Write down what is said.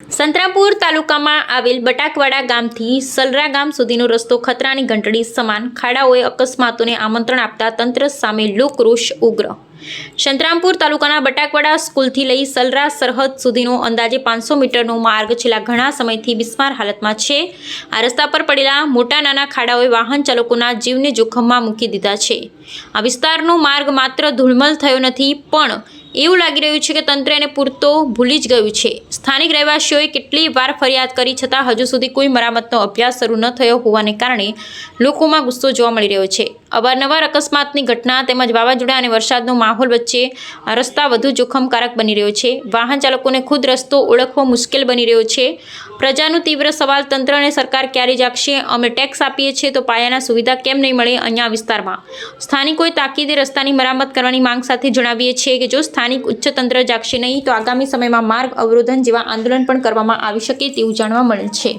સંતરામપુર તાલુકામાં આવેલ બટાકવાડા ગામથી સલરા ગામ સુધીનો રસ્તો ખતરાની ઘંટડી સમાન ખાડાઓએ અકસ્માતોને આમંત્રણ આપતા તંત્ર સામે લોકરોષ ઉગ્ર. સંતરામપુર તાલુકાના બટાકવાડા સ્કૂલથી લઈ સલરા સરહદ સુધીનો અંદાજે પાંચસો મીટરનો માર્ગ છેલ્લા ઘણા સમયથી બિસ્માર હાલતમાં છે. આ રસ્તા પર પડેલા મોટા નાના ખાડાઓએ વાહન ચાલકોના જીવને જોખમમાં મૂકી દીધા છે. આ વિસ્તારનો માર્ગ માત્ર ધૂળમલ થયો નથી, પણ એવું લાગી રહ્યું છે કે તંત્ર એને પૂરતો ભૂલી જ ગયું છે. સ્થાનિક રહેવાસીઓએ કેટલી વાર ફરિયાદ કરી છતાં હજુ સુધી કોઈ મરામતનો અભ્યાસ શરૂ ન થયો હોવાને કારણે લોકોમાં ગુસ્સો જોવા મળી રહ્યો છે. અવારનવાર અકસ્માતની ઘટના તેમજ વાવાઝોડા અને વરસાદનો માહોલ વચ્ચે રસ્તા વધુ જોખમકારક બની રહ્યો છે. વાહન ચાલકોને ખુદ રસ્તો ઓળખવો મુશ્કેલ બની રહ્યો છે. પ્રજાનું તીવ્ર સવાલ તંત્ર અને સરકાર ક્યારે જાગશે? અમે ટેક્સ આપીએ છીએ તો પાયાના સુવિધા કેમ નહીં મળે અહીંયા વિસ્તારમાં? સ્થાનિકોએ તાકીદે રસ્તાની મરામત કરવાની માંગ સાથે જણાવીએ છીએ કે જો સ્થાનિક ઉચ્ચ તંત્ર જાગશે નહીં, તો આગામી સમયમાં માર્ગ અવરોધન જેવા આંદોલન પણ કરવામાં આવી શકે તેવું જાણવા મળે છે.